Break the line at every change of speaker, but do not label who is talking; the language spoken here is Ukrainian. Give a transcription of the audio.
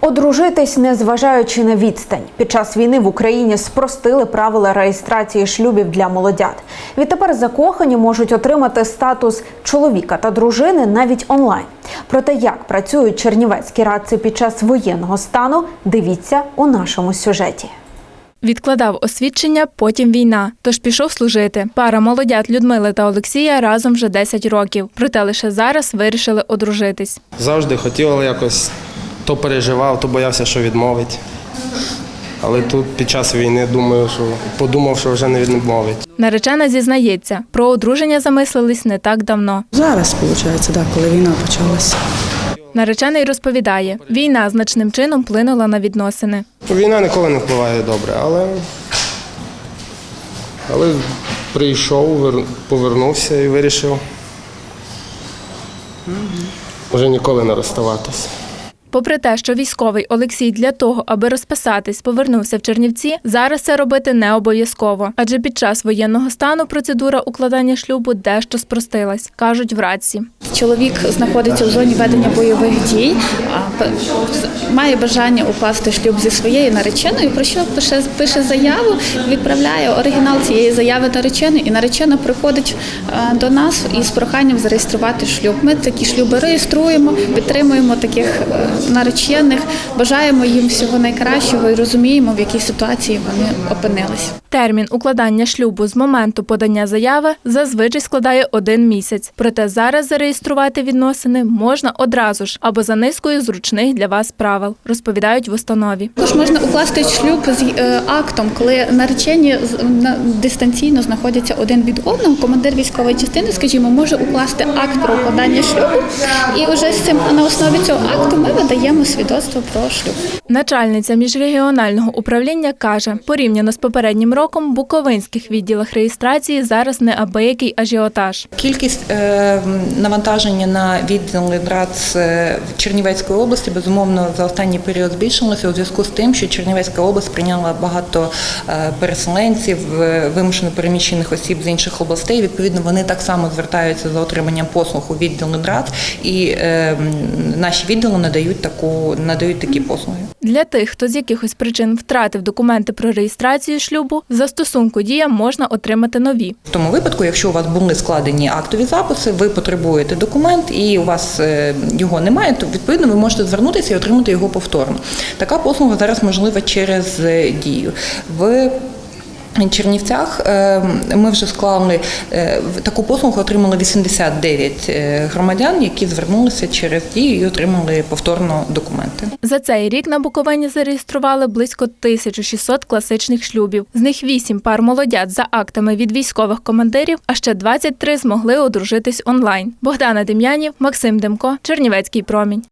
Одружитись, незважаючи на відстань. Під час війни в Україні спростили правила реєстрації шлюбів для молодят. Відтепер закохані можуть отримати статус чоловіка та дружини навіть онлайн. Про те, як працюють чернівецькі радці під час воєнного стану, дивіться у нашому сюжеті.
Відкладав освідчення, потім війна. Тож пішов служити. Пара молодят Людмили та Олексія разом вже 10 років. Проте лише зараз вирішили одружитись.
Завжди хотів, але якось то переживав, то боявся, що відмовить. Але тут під час війни думаю, що подумав, що вже не відмовить.
Наречена зізнається, про одруження замислились не так давно.
Зараз, виходить, да, коли війна почалася.
Наречений розповідає, війна значним чином вплинула на відносини.
Війна ніколи не впливає добре, але, але прийшов, повернувся і вирішив вже ніколи не розставатися.
Попри те, що військовий Олексій для того, аби розписатись, повернувся в Чернівці, зараз це робити не обов'язково. Адже під час воєнного стану процедура укладання шлюбу дещо спростилась, кажуть в Радці.
Чоловік знаходиться у зоні ведення бойових дій, має бажання укласти шлюб зі своєю нареченою, про що пише, пише заяву, відправляє оригінал цієї заяви нареченої, і наречена приходить е, до нас із проханням зареєструвати шлюб. Ми такі шлюби реєструємо, підтримуємо таких е, наречених, бажаємо їм всього найкращого і розуміємо, в якій ситуації вони опинились.
Термін укладання шлюбу з моменту подання заяви зазвичай складає один місяць. Проте зараз зареєструвати відносини можна одразу ж або за низкою зручних для вас правил, розповідають в установі.
Також можна укласти шлюб з е, актом, коли наречені дистанційно знаходяться один від одного. Командир військової частини, скажімо, може укласти акт про укладання шлюбу, і вже з цим на основі цього акту ми видаємо свідоцтво про шлюб.
Начальниця міжрегіонального управління каже, порівняно з попереднім роком, в буковинських відділах реєстрації зараз неабиякий ажіотаж.
Кількість е, навантаження на відділи ДРАЦ е, Чернівецької області безумовно за останній період збільшилося у зв'язку з тим, що Чернівецька область прийняла багато е, переселенців, вимушено переміщених осіб з інших областей. Відповідно, вони так само звертаються за отриманням послуг у відділи ДРАЦ, і наші відділи надають таку надають такі послуги.
Для тих, хто з якихось причин втратив документи про реєстрацію шлюбу, за стосунку дія можна отримати нові.
В тому випадку, якщо у вас були складені актові записи, ви потребуєте документ і у вас е, його немає, то відповідно ви можете звернутися і отримати його повторно. Така послуга зараз можлива через е, дію. В Чернівцях е, ми вже склали е, таку послугу, отримали 89 е, громадян, які звернулися через дію і отримали повторно документи.
За цей рік на Буковині зареєстрували близько 1600 класичних шлюбів. З них 8 пар молодят за актами від військових командирів, а ще 23 змогли одружитись онлайн. Богдана Дем'янів, Максим Демко, Чернівецький промінь.